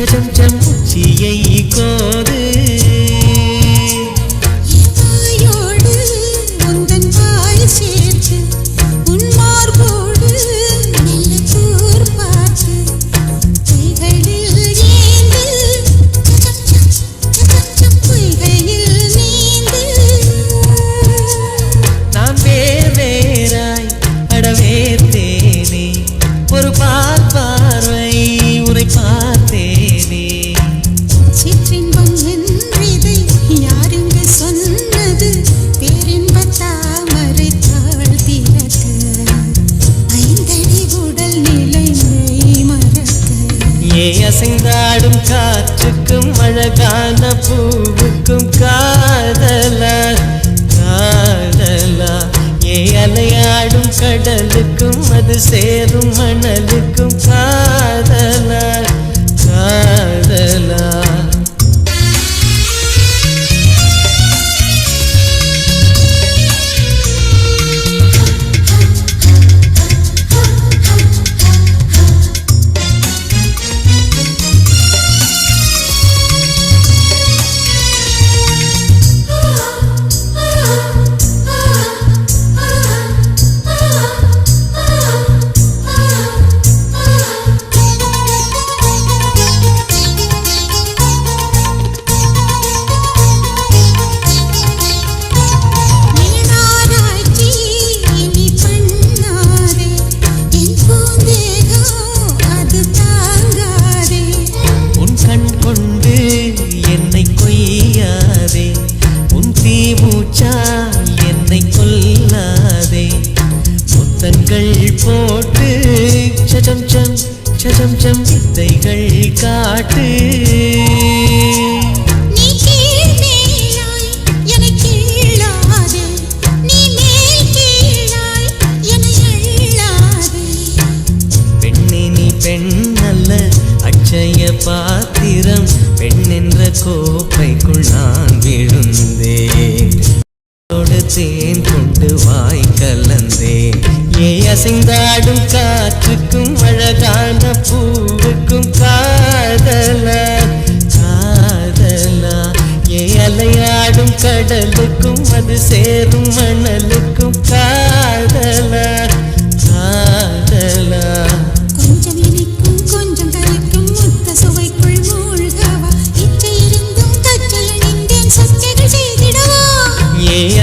Some சடம் நீயே அசைந்தாடும் காற்றுக்கும் அழகான பூவுக்கும் காதலா காதலா. ஏ அலையாடும் கடலுக்கும் அது சேரும் முத்தங்கள் போட்டு சஜம் சம் சஜம் சம் வித்தைகள் காட்டு. பாத்திரம். பெண் என்ற கோப்பைக்குள் நான் விழுந்தேன். தேன் கொண்டு வாய் கலந்தேன் ஏ அசைந்தாடும் காற்றுக்கும் அழகான பூவுக்கும் காதலா காதலா. ஏ அலையாடும் கடலுக்கும் அது சேரும் மணலுக்கும்